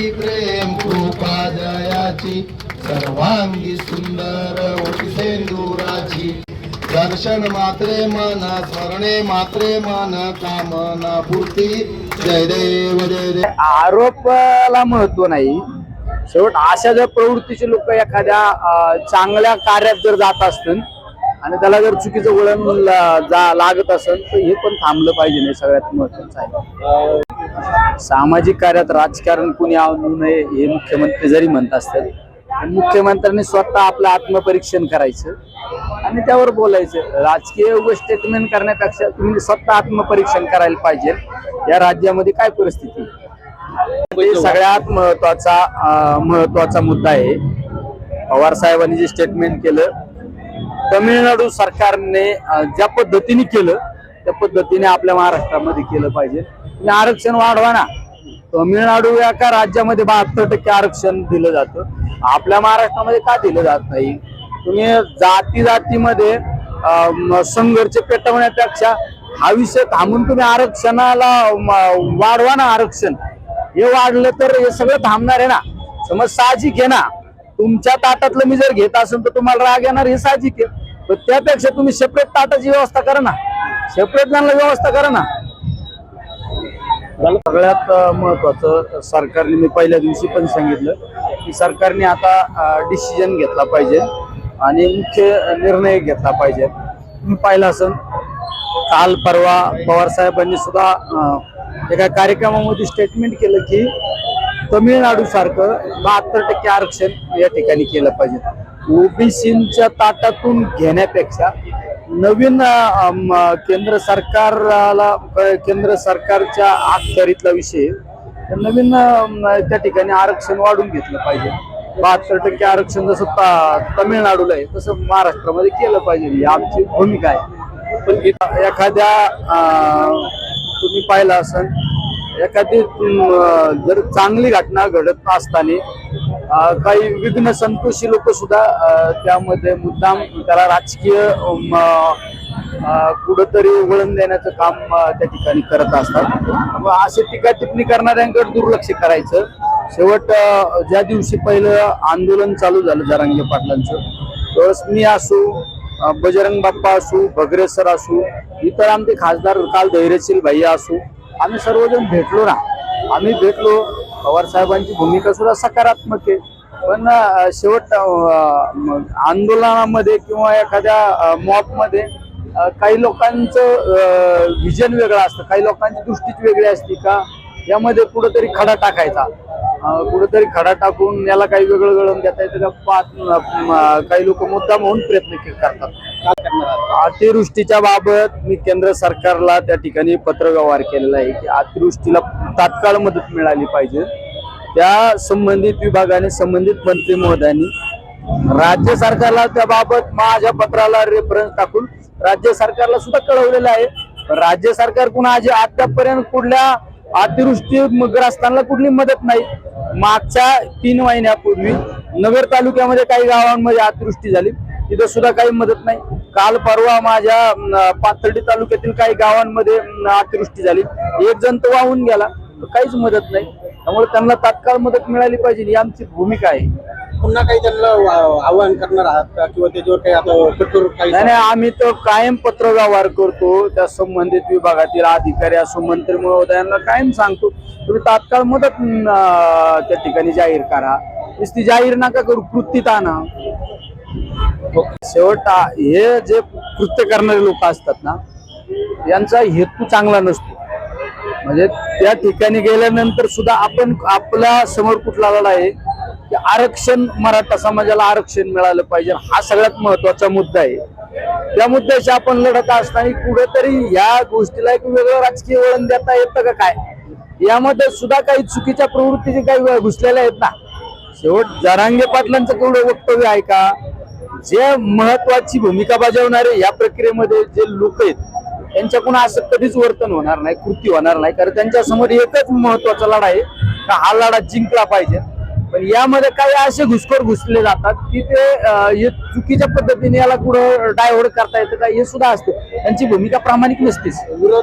प्रेम कृपा जयाची सर्वांगी सुंदर सेंदुराची. दर्शन मात्रे मन स्मरणे मात्रे मन कामना पूर्ती. जय देव जय देव. आरोपाला महत्त्व नाही. शेवट अशा जर प्रवृत्तीचे लोक एखाद्या चांगल्या कार्यात जर जात असतील आणि त्याला जर चुकीचं वळण जा- लागत असेल तर हे पण थांबलं पाहिजे नाही सगळ्यात महत्वाचं आहे. सामाजिक कार्यात राजकारण कुणी आणू नये हे मुख्यमंत्री जरी म्हणत असतात पण मुख्यमंत्र्यांनी स्वतः आपलं आत्मपरीक्षण करायचं आणि त्यावर बोलायचं. राजकीय उभं स्टेटमेंट करण्यापेक्षा तुम्ही स्वतः आत्मपरीक्षण करायला पाहिजे. या राज्यामध्ये काय परिस्थिती? सगळ्यात महत्त्वाचा महत्त्वाचा मुद्दा आहे. पवार साहेबांनी जे स्टेटमेंट केलं तमिळनाडू सरकारने ज्या पद्धतीने केलं त्या पद्धतीने आपल्या महाराष्ट्रामध्ये केलं पाहिजे. तुम्ही आरक्षण वाढवा ना. तमिळनाडू या का राज्यामध्ये बहात्तर टक्के आरक्षण दिलं जातं. आपल्या महाराष्ट्रामध्ये का दिलं जात नाही? तुम्ही जाती जातीमध्ये संघर्ष पेटवण्यापेक्षा हा विषय थांबून तुम्ही आरक्षणाला वाढवा ना आरक्षण. हे वाढलं तर हे सगळं थांबणार आहे ना. समज साहजिक आहे ना. तुमच्या ताटातलं मी जर घेत असेल तर तुम्हाला राग येणार हे साहजिक आहे. तर त्यापेक्षा तुम्ही सेपरेट ताटाची व्यवस्था करा ना. सेपरेट व्यवस्था करा ना. सगळ्यात महत्वाचं सरकारने मी पहिल्या दिवशी पण सांगितलं की सरकारने आता डिसिजन घेतला पाहिजे आणि मुख्य निर्णय घेतला पाहिजे. तुम्ही पाहिलं असेल काल परवा पवार साहेबांनी सुद्धा एका कार्यक्रमामध्ये स्टेटमेंट केलं की तमिळनाडू सारखं बहात्तर टक्के आरक्षण या ठिकाणी केलं पाहिजे. ओबीसीच्या ताटातून घेण्यापेक्षा नवीन केंद्र सरकारला केंद्र सरकारच्या अखत्यारीतला विषय तर नवीन त्या ठिकाणी आरक्षण वाढून घेतलं पाहिजे. बहात्तर टक्के आरक्षण जसं तमिळनाडूला आहे तसं महाराष्ट्रामध्ये केलं पाहिजे. ही आमची भूमिका आहे. पण एखाद्या तुम्ही पाहिलं असेल एखादी जर चांगली घटना घडत असताना काही विघ्न संतोषी लोक सुद्धा त्यामध्ये मुद्दाम त्याला राजकीय कुठंतरी वळण देण्याचं काम त्या ठिकाणी करत असतात. मग असे टीका टिप्पणी करणाऱ्यांकडे दुर्लक्ष करायचं. शेवट ज्या दिवशी पहिलं आंदोलन चालू झालं जारांगे पाटलांचं त्यावेळेस मी असू बजरंग बाप्पा असू भगरे सर असू इतर आमचे खासदार काल धैर्यशील भैया असू आम्ही सर्वजण भेटलो ना. आम्ही भेटलो पवार साहेबांची भूमिका सुद्धा सकारात्मक आहे. पण शेवट आंदोलनामध्ये किंवा एखाद्या मॉपमध्ये काही लोकांचं विजन वेगळं असतं. काही लोकांची दृष्टीच वेगळी असते का? यामध्ये कुठंतरी खडा टाकायचा. कुठेतरी खडा टाकून याला काही वेगळं गळून देता येतं का? पाच काही लोक मुद्दाम होऊन प्रयत्न करतात. अतिवृष्टीच्या बाबत मी केंद्र सरकारला त्या ठिकाणी पत्र व्यवहार केलेला आहे की अतिवृष्टीला तात्काळ मदत मिळाली पाहिजे. त्या संबंधित विभागाने संबंधित मंत्री महोदयांनी राज्य सरकारला त्याबाबत माझ्या पत्राला रेफरन्स टाकून राज्य सरकारला सुद्धा कळवलेलं आहे. राज्य सरकार पुन्हा आज कुठल्या अतिवृष्टी ग्रस्तांना कुठली मदत नाही. मागच्या तीन महिन्यापूर्वी नगर तालुक्यामध्ये काही गावांमध्ये अतिवृष्टी झाली. तिथं सुद्धा काही मदत नाही. काल परवा माझ्या पाथर्डी तालुक्यातील काही गावांमध्ये अतिवृष्टी झाली. एक जण तो वाहून गेला. तर काहीच मदत नाही. त्यामुळे त्यांना तात्काळ मदत मिळाली पाहिजे ही आमची भूमिका आहे. पुन्हा काही त्यांना आवाहन करणार आहात का? किंवा त्याच्यावर काही आता कठोर काही नाही नाही, आम्ही तर कायम पत्र व्यवहार करतो. त्या संबंधित विभागातील अधिकारी असो मंत्री महोदयांना कायम सांगतो. तुम्ही तात्काळ मदत अं, त्या ठिकाणी जाहीर करा. नुसती जाहीर नका करू कृतीत आणा शेवट आ- हे जे कृत्य करणारे लोक असतात ना यांचा हेतू चांगला नसतो. म्हणजे त्या ठिकाणी गेल्यानंतर सुद्धा आपण आपल्यासमोर कुठला लढा आहे की आरक्षण मराठा समाजाला आरक्षण मिळालं पाहिजे. हा सगळ्यात महत्त्वाचा मुद्दा आहे. त्या मुद्द्याशी आपण लढत असताना कुठेतरी या गोष्टीला एक वेगळं राजकीय वळण देता येतं का काय? यामध्ये सुद्धा काही चुकीच्या प्रवृत्तीचे काही घुसलेल्या आहेत ना? शेवट जरांगे पाटलांचं केवढं वक्तव्य आहे का? जे महत्वाची भूमिका बजावणारे या प्रक्रियेमध्ये जे लोक आहेत त्यांच्याकडून असं कधीच वर्तन होणार नाही कृती होणार नाही. कारण त्यांच्यासमोर एकच महत्त्वाचा लढा आहे का हा लढा जिंकला पाहिजे. पण यामध्ये काही असे घुसखोर घुसले जातात की ते हे चुकीच्या पद्धतीने याला कुठं डायव्हर्ट करता येतं का हे सुद्धा असतं. त्यांची भूमिका प्रामाणिक नसतेच. विरोध